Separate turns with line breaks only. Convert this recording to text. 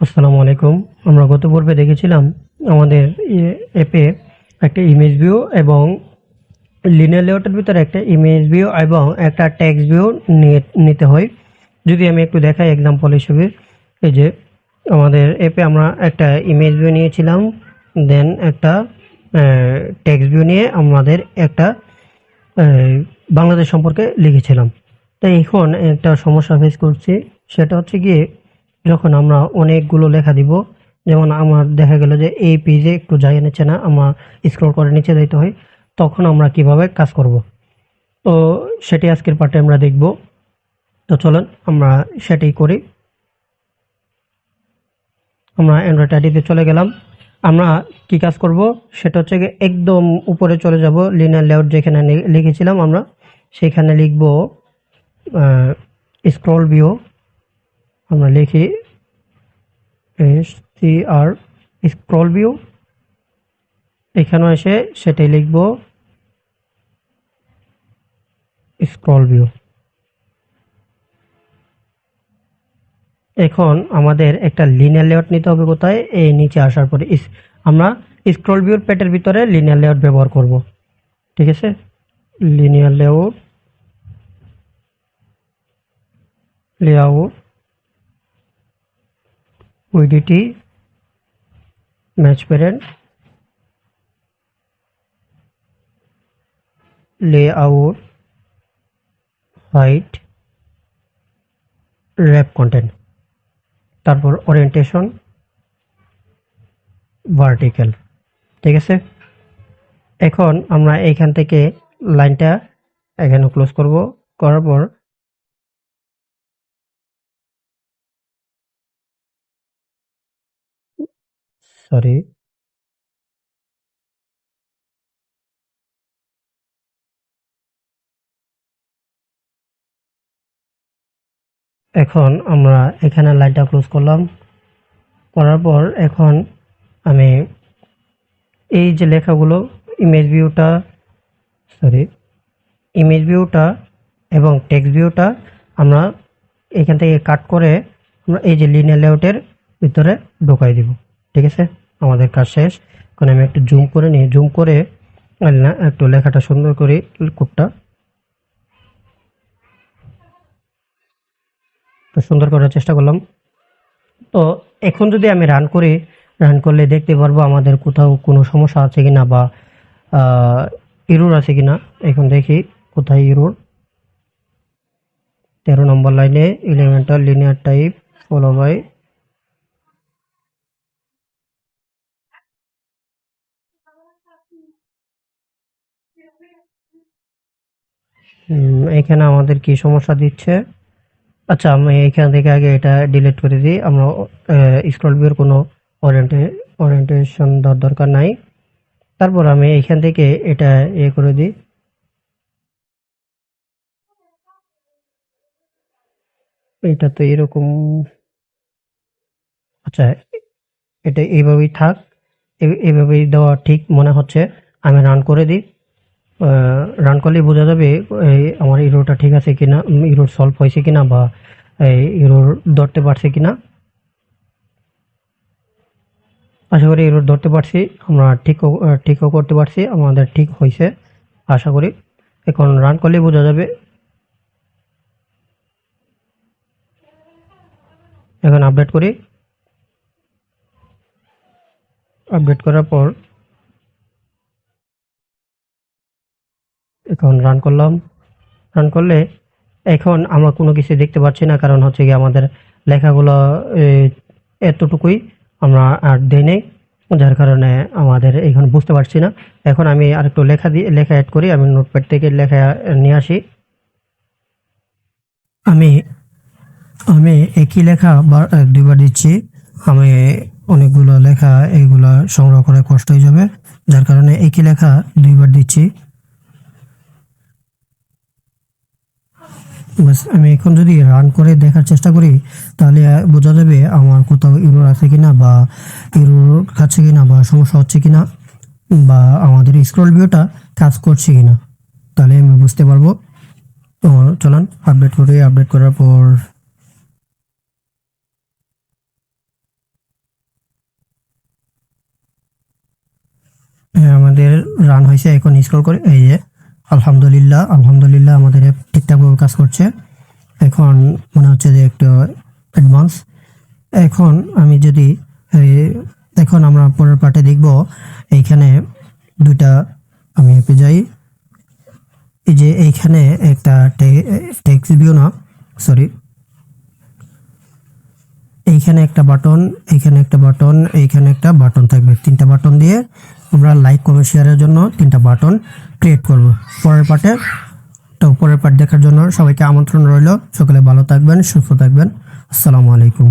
আসসালামু আলাইকুম। আমরা গত পর্বে দেখেছিলাম আমাদের অ্যাপে একটা ইমেজ ভিউ এবং লিনিয়ার লেআউটের ভিতরে একটা ইমেজ ভিউ এবং একটা টেক্সট ভিউ নিতে হয়। যদি আমি একটু দেখাই এক্সাম্পল হিসেবে, এই যে আমাদের অ্যাপে আমরা একটা ইমেজ ভিউ নিয়েছিলাম দেন একটা টেক্সট ভিউ নিয়ে আমাদের একটা বাংলাদেশ সম্পর্কে লিখেছিলাম। তাই এখন একটা সমস্যা ফেস করছি, সেটা হচ্ছে গিয়ে যখন আমরা অনেকগুলো লেখা দিব, যেমন আমার দেখা গেল যে এই পেজে একটু যাই নিচ্ছে না, আমার স্ক্রল করে নিচে যাইতে হয়, তখন আমরা কীভাবে কাজ করব? তো সেটি আজকের পার্টে আমরা দেখব। তো চলুন, আমরা সেটি করি। আমরা অ্যান্ড্রয়েড আইডিতে চলে গেলাম। আমরা কি কাজ করব? সেটা হচ্ছে একদম উপরে চলে যাব লিনার লেআউট যেখানে লিখেছিলাম আমরা, সেখানে লিখব স্ক্রল ভিউ আমরা লিখি S C R scroll view. এখানেও এসে সেটাই লিখব স্ক্রল ভিউ। এখন আমাদের একটা লিনিয়ার লেআউট নিতে হবে কোথায়? এই নিচে আসার পরে আমরা স্ক্রল ভিউর পেটের ভিতরে লিনিয়ার লেআউট ব্যবহার করব। ঠিক আছে? Linear layout layout width match parent layout, height, wrap content, তারপর ওরিয়েন্টেশন ভার্টিক্যাল, ঠিক আছে? এখন আমরা এইখান থেকে লাইনটা এখানে ক্লোজ করব, করার পর সরি। এখন আমরা এখানে লাইটটা ক্লোজ করলাম। করার পর এখন আমি এই যে লেখাগুলো ইমেজ ভিউটা সরি ইমেজ ভিউটা এবং টেক্সট ভিউটা আমরা এখান থেকে কাট করে আমরা এই যে লিনিয়ার লেআউটের ভিতরে ঢোকাই দিব। ঠিক আছে? আমাদের কাজ শেষ। এখন আমি একটু জুম করে নিই। জুম করে না, একটু লেখাটা সুন্দর করে কোডটা। তো সুন্দর করার চেষ্টা করলাম। তো এখন যদি আমি রান করি রান করলে দেখতে পারব আমাদের কোথাও কোনো সমস্যা আছে কিনা বা ইরোর আছে কিনা। এখন দেখি কোথায় ইরোর তেরো নম্বর লাইনে ইলেভেন্টাল লিনিয়ার টাইপ ফলো বাই এখানে আমাদের কি সমস্যা দিচ্ছে? আচ্ছা আমি এখান থেকে আগে এটা ডিলিট করে দিই। আমরা স্ক্রল ভিউর কোনো ওরিয়েন্টে ওরিয়েন্টেশন দেওয়ার দরকার নাই। তারপর আমি এখান থেকে এটা এ করে দিই। এটা তো এরকম আচ্ছা এটা এইভাবেই থাক। এইভাবেই দেওয়া ঠিক মনে হচ্ছে। আমি রান করে দিই। রান করলেই বোঝা যাবে, এই, আমার ইরোটা ঠিক আছে কি কিনা ইরোর সলভ হয়েছে কিনা বা, এই ইরোর ধরতে পারছে কিনা। আশা করি ইরোর ধরতে পারছি। আমরা ঠিকও ঠিকও করতে পারছি। আমাদের ঠিক হয়েছে, আশা করি। এখন রান করলেই বোঝা যাবে। এখন আপডেট করি। আপডেট করার পর এখন রান করলাম। রান করলে এখন আমরা কোনো কিছু দেখতে পাচ্ছি না কারণ হচ্ছে কি আমাদের লেখাগুলো এতটুকুই আমরা আর দেই নেই যার কারণে আমাদের এখন বুঝতে পারছি না। এখন আমি আরেকটু লেখা দিয়ে লেখা অ্যাড করি আমি নোটপ্যাড থেকে লেখা নিয়ে আসি। আমি আমি একই লেখা বার আহ, দুইবার দিচ্ছি। আমি অনেকগুলো লেখা এইগুলা সংগ্রহ করে কষ্ট হয়ে যাবে। যার কারণে একই লেখা দুইবার দিচ্ছি। বাস আমি এখন যদি রান করে দেখার চেষ্টা করি, তাহলে বোঝা যাবে আমার কোথাও ইরোর আছে কিনা বা ইরোর খাচ্ছে কিনা বা সমস্যা হচ্ছে কিনা বা আমাদের স্ক্রল ভিউটা কাজ করছে কিনা। তাহলে আমি বুঝতে পারব। তো চলান আপডেট করি। আপডেট করার পর রান হয়েছে, এখন স্ক্রল করে, এই যে, আলহামদুলিল্লাহ আলহামদুলিল্লাহ আমাদের অ্যাপ ঠিকঠাকভাবে কাজ করছে। এখন মনে হচ্ছে যে একটু অ্যাডভান্স এখন আমি যদি এখন আমরা পরের পার্টে দেখব, এইখানে দুটা আমি অ্যাপে যাই। এই যে এইখানে একটা টেক্সট ভিউ না সরি এইখানে একটা বাটন এইখানে একটা বাটন এইখানে একটা বাটন থাকবে, তিনটা বাটন দিয়ে। আমরা লাইক কমেন্ট শেয়ারের জন্য তিনটা বাটন ক্রিয়েট করব। পরের পার্টে তো পরের পার্ট দেখার জন্য সবাইকে আমন্ত্রণ রইল। সকলে ভালো থাকবেন, সুস্থ থাকবেন। আসসালামু আলাইকুম।